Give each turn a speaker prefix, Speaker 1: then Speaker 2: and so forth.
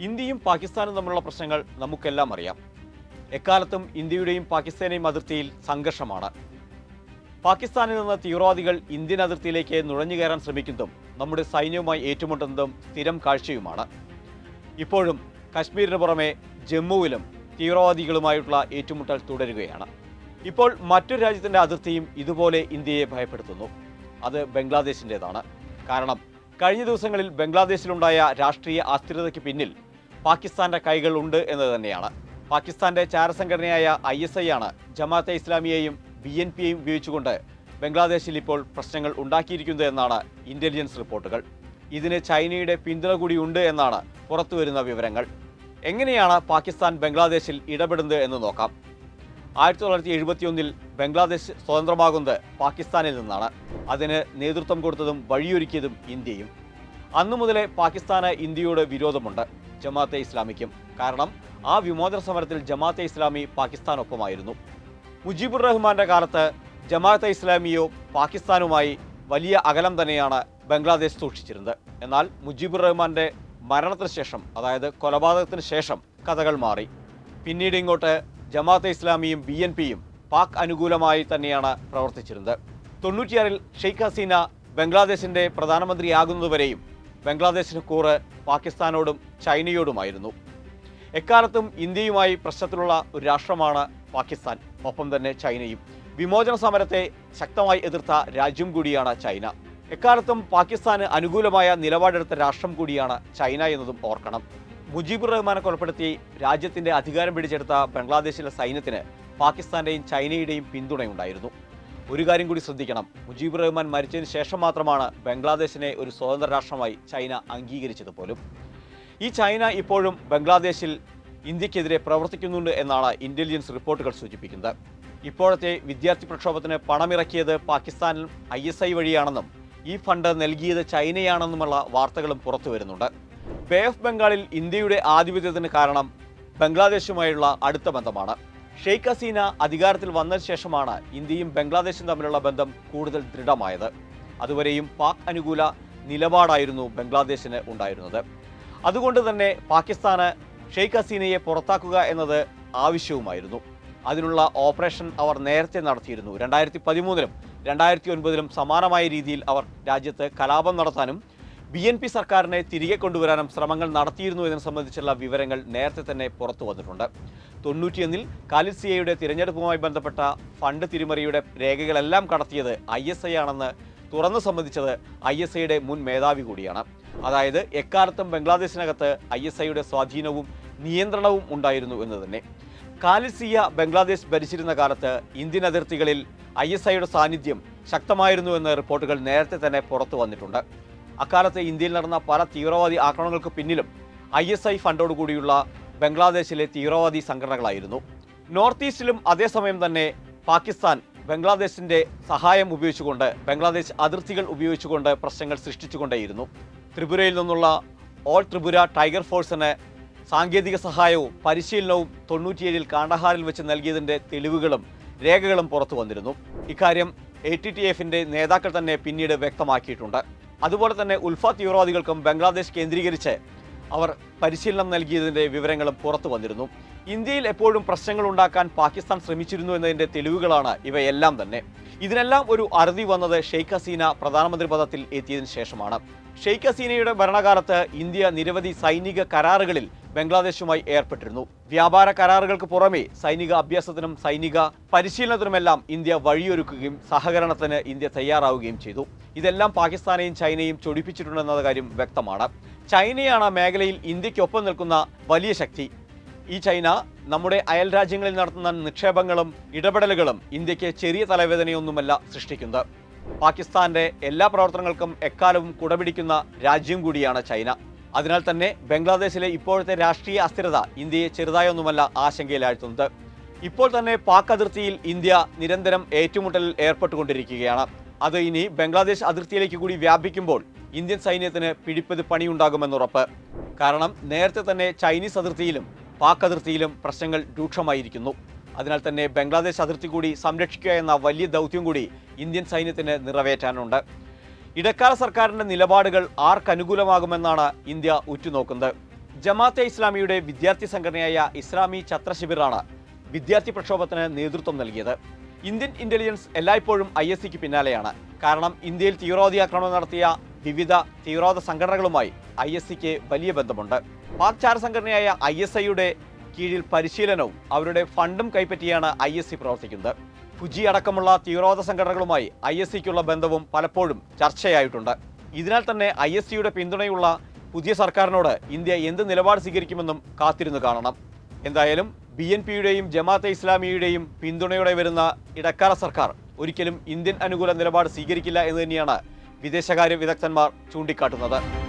Speaker 1: ഇന്ത്യയും പാകിസ്ഥാനും തമ്മിലുള്ള പ്രശ്നങ്ങൾ നമുക്കെല്ലാം അറിയാം. എക്കാലത്തും ഇന്ത്യയുടെയും പാകിസ്ഥാനെയും അതിർത്തിയിൽ സംഘർഷമാണ്. പാകിസ്ഥാനിൽ നിന്ന് തീവ്രവാദികൾ ഇന്ത്യൻ അതിർത്തിയിലേക്ക് നുഴഞ്ഞു കയറാൻ ശ്രമിക്കുന്നതും നമ്മുടെ സൈന്യവുമായി ഏറ്റുമുട്ടുന്നതും സ്ഥിരം കാഴ്ചയുമാണ്. ഇപ്പോഴും കശ്മീരിന് പുറമെ ജമ്മുവിലും തീവ്രവാദികളുമായിട്ടുള്ള ഏറ്റുമുട്ടൽ തുടരുകയാണ്. ഇപ്പോൾ മറ്റൊരു രാജ്യത്തിന്റെ അതിർത്തിയും ഇതുപോലെ ഇന്ത്യയെ ഭയപ്പെടുത്തുന്നു. അത് ബംഗ്ലാദേശിന്റെതാണ്. കാരണം കഴിഞ്ഞ ദിവസങ്ങളിൽ ബംഗ്ലാദേശിലുണ്ടായ രാഷ്ട്രീയ അസ്ഥിരതയ്ക്ക് പിന്നിൽ പാകിസ്ഥാന്റെ കൈകൾ ഉണ്ട് എന്ന് തന്നെയാണ്. പാകിസ്ഥാന്റെ ചാരസംഘടനയായ ഐ എസ് ഐ ആണ് ജമാഅത്തെ ഇസ്ലാമിയെയും ബി എൻ പിയെയും ഉപയോഗിച്ചുകൊണ്ട് ബംഗ്ലാദേശിൽ ഇപ്പോൾ പ്രശ്നങ്ങൾ ഉണ്ടാക്കിയിരിക്കുന്നത് എന്നാണ് ഇന്റലിജൻസ് റിപ്പോർട്ടുകൾ. ഇതിന് ചൈനയുടെ പിന്തുണ ഉണ്ട് എന്നാണ് പുറത്തുവരുന്ന വിവരങ്ങൾ. എങ്ങനെയാണ് പാകിസ്ഥാൻ ബംഗ്ലാദേശിൽ ഇടപെടുന്നത് എന്ന് നോക്കാം. ആയിരത്തി തൊള്ളായിരത്തി എഴുപത്തിയൊന്നിൽ ബംഗ്ലാദേശ് സ്വതന്ത്രമാകുന്നത് പാകിസ്ഥാനിൽ നിന്നാണ്. അതിന് നേതൃത്വം കൊടുത്തതും വഴിയൊരുക്കിയതും ഇന്ത്യയും. അന്നു മുതലേ പാകിസ്ഥാന് ഇന്ത്യയോട് വിരോധമുണ്ട്. ജമാഅത്തെ ഇസ്ലാമിക്കും. കാരണം ആ വിമോചന സമരത്തിൽ ജമാഅത്തെ ഇസ്ലാമി പാകിസ്ഥാനൊപ്പമായിരുന്നു. മുജീബുർ റഹ്മാന്റെ കാലത്ത് ജമാഅത്തെ ഇസ്ലാമിയോ പാകിസ്ഥാനുമായി വലിയ അകലം തന്നെയാണ് ബംഗ്ലാദേശ് സൂക്ഷിച്ചിരുന്നത്. എന്നാൽ മുജീബുർ റഹ്മാന്റെ മരണത്തിന് ശേഷം അതായത് കൊലപാതകത്തിന് ശേഷം കഥകൾ മാറി. പിന്നീട് ഇങ്ങോട്ട് ജമാഅത്തെ ഇസ്ലാമിയും ബി എൻ പിയും പാക് അനുകൂലമായി തന്നെയാണ് പ്രവർത്തിച്ചിരുന്നത്. തൊണ്ണൂറ്റിയാറിൽ ഷെയ്ഖ് ഹസീന ബംഗ്ലാദേശിന്റെ പ്രധാനമന്ത്രിയാകുന്നതുവരെയും ബംഗ്ലാദേശിന് കൂറ് പാകിസ്ഥാനോടും ചൈനയോടുമായിരുന്നു. എക്കാലത്തും ഇന്ത്യയുമായി പ്രശ്നത്തിലുള്ള ഒരു രാഷ്ട്രമാണ് പാകിസ്ഥാൻ. ഒപ്പം തന്നെ ചൈനയും. വിമോചന സമരത്തെ ശക്തമായി എതിർത്ത രാജ്യം കൂടിയാണ് ചൈന. എക്കാലത്തും പാകിസ്ഥാന് അനുകൂലമായ നിലപാടെടുത്ത രാഷ്ട്രം കൂടിയാണ് ചൈന എന്നതും ഓർക്കണം. മുജീബുർ റഹ്മാനെ കൊലപ്പെടുത്തി രാജ്യത്തിന്റെ അധികാരം പിടിച്ചെടുത്ത ബംഗ്ലാദേശിലെ സൈന്യത്തിന് പാകിസ്ഥാന്റെയും ചൈനയുടെയും പിന്തുണയുണ്ടായിരുന്നു. ഒരു കാര്യം കൂടി ശ്രദ്ധിക്കണം. മുജീബ് റഹ്മാൻ മരിച്ചതിന് ശേഷം മാത്രമാണ് ബംഗ്ലാദേശിനെ ഒരു സ്വതന്ത്ര രാഷ്ട്രമായി ചൈന അംഗീകരിച്ചത് പോലും. ഈ ചൈന ഇപ്പോഴും ബംഗ്ലാദേശിൽ ഇന്ത്യക്കെതിരെ പ്രവർത്തിക്കുന്നുണ്ട് എന്നാണ് ഇന്റലിജൻസ് റിപ്പോർട്ടുകൾ സൂചിപ്പിക്കുന്നത്. ഇപ്പോഴത്തെ വിദ്യാർത്ഥി പ്രക്ഷോഭത്തിന് പണമിറക്കിയത് പാകിസ്ഥാനിൽ ഐ എസ് ഐ വഴിയാണെന്നും ഈ ഫണ്ട് നൽകിയത് ചൈനയാണെന്നുമുള്ള വാർത്തകളും പുറത്തു വരുന്നുണ്ട്. ബേ ഓഫ് ബംഗാളിൽ ഇന്ത്യയുടെ ആധിപത്യത്തിന് കാരണം ബംഗ്ലാദേശുമായുള്ള അടുത്ത ബന്ധമാണ്. ഷെയ്ഖ് ഹസീന അധികാരത്തിൽ വന്നതിന് ശേഷമാണ് ഇന്ത്യയും ബംഗ്ലാദേശും തമ്മിലുള്ള ബന്ധം കൂടുതൽ ദൃഢമായത്. അതുവരെയും പാക് അനുകൂല നിലപാടായിരുന്നു ബംഗ്ലാദേശിന് ഉണ്ടായിരുന്നത്. അതുകൊണ്ട് തന്നെ പാകിസ്ഥാന് ഷെയ്ഖ് ഹസീനയെ പുറത്താക്കുക എന്നത് ആവശ്യവുമായിരുന്നു. അതിനുള്ള ഓപ്പറേഷൻ അവർ നേരത്തെ നടത്തിയിരുന്നു. രണ്ടായിരത്തി പതിമൂന്നിലും രണ്ടായിരത്തി ഒൻപതിലും സമാനമായ രീതിയിൽ അവർ രാജ്യത്ത് കലാപം നടത്താനും ബി എൻ പി സർക്കാരിനെ തിരികെ കൊണ്ടുവരാനും ശ്രമങ്ങൾ നടത്തിയിരുന്നു എന്നതിനെ സംബന്ധിച്ചുള്ള വിവരങ്ങൾ നേരത്തെ തന്നെ പുറത്തു വന്നിട്ടുണ്ട്. തൊണ്ണൂറ്റിയൊന്നിൽ കാലിസിയയുടെ തിരഞ്ഞെടുപ്പുമായി ബന്ധപ്പെട്ട ഫണ്ട് തിരിമറിയുടെ രേഖകളെല്ലാം കടത്തിയത് ഐ എസ് ഐ ആണെന്ന് തുറന്നു സംബന്ധിച്ചത് ഐ എസ് ഐയുടെ മുൻ മേധാവി കൂടിയാണ്. അതായത് എക്കാലത്തും ബംഗ്ലാദേശിനകത്ത് ഐ എസ് ഐയുടെ സ്വാധീനവും നിയന്ത്രണവും ഉണ്ടായിരുന്നു എന്ന് തന്നെ. കാലിസിയ ബംഗ്ലാദേശ് ഭരിച്ചിരുന്ന കാലത്ത് ഇന്ത്യൻ അതിർത്തികളിൽ ഐ എസ് ഐയുടെ സാന്നിധ്യം ശക്തമായിരുന്നു എന്ന റിപ്പോർട്ടുകൾ നേരത്തെ തന്നെ പുറത്തു വന്നിട്ടുണ്ട്. അക്കാലത്ത് ഇന്ത്യയിൽ നടന്ന പല തീവ്രവാദി ആക്രമണങ്ങൾക്ക് പിന്നിലും ഐ എസ് ഐ ഫണ്ടോടുകൂടിയുള്ള ബംഗ്ലാദേശിലെ തീവ്രവാദി സംഘടനകളായിരുന്നു. നോർത്ത് ഈസ്റ്റിലും അതേസമയം തന്നെ പാകിസ്ഥാൻ ബംഗ്ലാദേശിന്റെ സഹായം ഉപയോഗിച്ചുകൊണ്ട് ബംഗ്ലാദേശ് അതിർത്തികൾ ഉപയോഗിച്ചുകൊണ്ട് പ്രശ്നങ്ങൾ സൃഷ്ടിച്ചുകൊണ്ടേയിരുന്നു. ത്രിപുരയിൽ നിന്നുള്ള ഓൾ ത്രിപുര ടൈഗർ ഫോഴ്സിന് സാങ്കേതിക സഹായവും പരിശീലനവും തൊണ്ണൂറ്റിയേഴിൽ കാണ്ടഹാറിൽ വെച്ച് നൽകിയതിന്റെ തെളിവുകളും രേഖകളും പുറത്തു വന്നിരുന്നു. ഇക്കാര്യം എ ടി ടി എഫിന്റെ നേതാക്കൾ തന്നെ പിന്നീട് വ്യക്തമാക്കിയിട്ടുണ്ട്. അതുപോലെ തന്നെ ഉൽഫ തീവ്രവാദികൾക്കും ബംഗ്ലാദേശ് കേന്ദ്രീകരിച്ച് അവർ പരിശീലനം നൽകിയതിന്റെ വിവരങ്ങളും പുറത്തു വന്നിരുന്നു. ഇന്ത്യയിൽ എപ്പോഴും പ്രശ്നങ്ങൾ ഉണ്ടാക്കാൻ പാകിസ്ഥാൻ ശ്രമിച്ചിരുന്നു എന്നതിന്റെ തെളിവുകളാണ് ഇവയെല്ലാം തന്നെ. ഇതിനെല്ലാം ഒരു അറുതി വന്നത് ഷെയ്ഖ് ഹസീന പ്രധാനമന്ത്രി പദത്തിൽ എത്തിയതിനു ശേഷമാണ്. ഷെയ്ഖ് ഹസീനയുടെ ഭരണകാലത്ത് ഇന്ത്യ നിരവധി സൈനിക കരാറുകളിൽ ബംഗ്ലാദേശുമായി ഏർപ്പെട്ടിരുന്നു. വ്യാപാര കരാറുകൾക്ക് പുറമെ സൈനിക അഭ്യാസത്തിനും സൈനിക പരിശീലനത്തിനുമെല്ലാം ഇന്ത്യ വഴിയൊരുക്കുകയും സഹകരണത്തിന് ഇന്ത്യ തയ്യാറാവുകയും ചെയ്തു. ഇതെല്ലാം പാകിസ്ഥാനെയും ചൈനയും ചൊടിപ്പിച്ചിട്ടുണ്ടെന്ന കാര്യം വ്യക്തമാണ്. ചൈനയാണ് മേഖലയിൽ ഇന്ത്യക്കൊപ്പം നിൽക്കുന്ന വലിയ ശക്തി. ഈ ചൈന നമ്മുടെ അയൽ രാജ്യങ്ങളിൽ നടത്തുന്ന നിക്ഷേപങ്ങളും ഇടപെടലുകളും ഇന്ത്യയ്ക്ക് ചെറിയ തലവേദനയൊന്നുമല്ല സൃഷ്ടിക്കുന്നത്. പാകിസ്ഥാന്റെ എല്ലാ പ്രവർത്തനങ്ങൾക്കും എക്കാലവും കുടപിടിക്കുന്ന രാജ്യം കൂടിയാണ് ചൈന. അതിനാൽ തന്നെ ബംഗ്ലാദേശിലെ ഇപ്പോഴത്തെ രാഷ്ട്രീയ അസ്ഥിരത ഇന്ത്യയെ ചെറുതായൊന്നുമല്ല ആശങ്കയിലാഴ്ത്തുന്നത്. ഇപ്പോൾ തന്നെ പാക് അതിർത്തിയിൽ ഇന്ത്യ നിരന്തരം ഏറ്റുമുട്ടലിൽ ഏർപ്പെട്ടുകൊണ്ടിരിക്കുകയാണ്. അത് ഇനി ബംഗ്ലാദേശ് അതിർത്തിയിലേക്ക് കൂടി വ്യാപിക്കുമ്പോൾ ഇന്ത്യൻ സൈന്യത്തിന് പിടിപ്പത് പണിയുണ്ടാകുമെന്നുറപ്പ്. കാരണം നേരത്തെ തന്നെ ചൈനീസ് അതിർത്തിയിലും പാക് അതിർത്തിയിലും പ്രശ്നങ്ങൾ രൂക്ഷമായിരിക്കുന്നു. അതിനാൽ തന്നെ ബംഗ്ലാദേശ് അതിർത്തി കൂടി സംരക്ഷിക്കുക എന്ന വലിയ ദൗത്യം കൂടി ഇന്ത്യൻ സൈന്യത്തിന് നിറവേറ്റാനുണ്ട്. ഇടക്കാല സർക്കാരിന്റെ നിലപാടുകൾ ആർക്കനുകൂലമാകുമെന്നാണ് ഇന്ത്യ ഉറ്റുനോക്കുന്നത്. ജമാഅത്തെ ഇസ്ലാമിയുടെ വിദ്യാർത്ഥി സംഘടനയായ ഇസ്ലാമി ഛത്ര ശിബിറാണ് വിദ്യാർത്ഥി പ്രക്ഷോഭത്തിന് നേതൃത്വം നൽകിയത്. ഇന്ത്യൻ ഇന്റലിജൻസ് എല്ലായ്പ്പോഴും ഐ എസ് സിക്ക് പിന്നാലെയാണ്. കാരണം ഇന്ത്യയിൽ തീവ്രവാദി ആക്രമണം നടത്തിയ വിവിധ തീവ്രവാദ സംഘടനകളുമായി ഐ എസ് സിക്ക് വലിയ ബന്ധമുണ്ട്. പാക് സംഘടനയായ ഐ എസ് ഐയുടെ കീഴിൽ പരിശീലനവും അവരുടെ ഫണ്ടും കൈപ്പറ്റിയാണ് ഐ എസ് സി പ്രവർത്തിക്കുന്നത്. ഫുജി അടക്കമുള്ള തീവ്രവാദ സംഘടനകളുമായി ഐ എസ് സിക്കുള്ള ബന്ധവും പലപ്പോഴും ചർച്ചയായിട്ടുണ്ട്. ഇതിനാൽ തന്നെ ഐ എസ് സിയുടെ പിന്തുണയുള്ള പുതിയ സർക്കാരിനോട് ഇന്ത്യ എന്ത് നിലപാട് സ്വീകരിക്കുമെന്നും കാത്തിരുന്നു കാണണം. എന്തായാലും ബി എൻ പിയുടെയും ജമാഅത്തെ ഇസ്ലാമിയുടെയും പിന്തുണയോടെ വരുന്ന ഇടക്കാല സർക്കാർ ഒരിക്കലും ഇന്ത്യൻ അനുകൂല നിലപാട് സ്വീകരിക്കില്ല എന്ന് തന്നെയാണ് വിദേശകാര്യ വിദഗ്ധന്മാർ ചൂണ്ടിക്കാട്ടുന്നത്.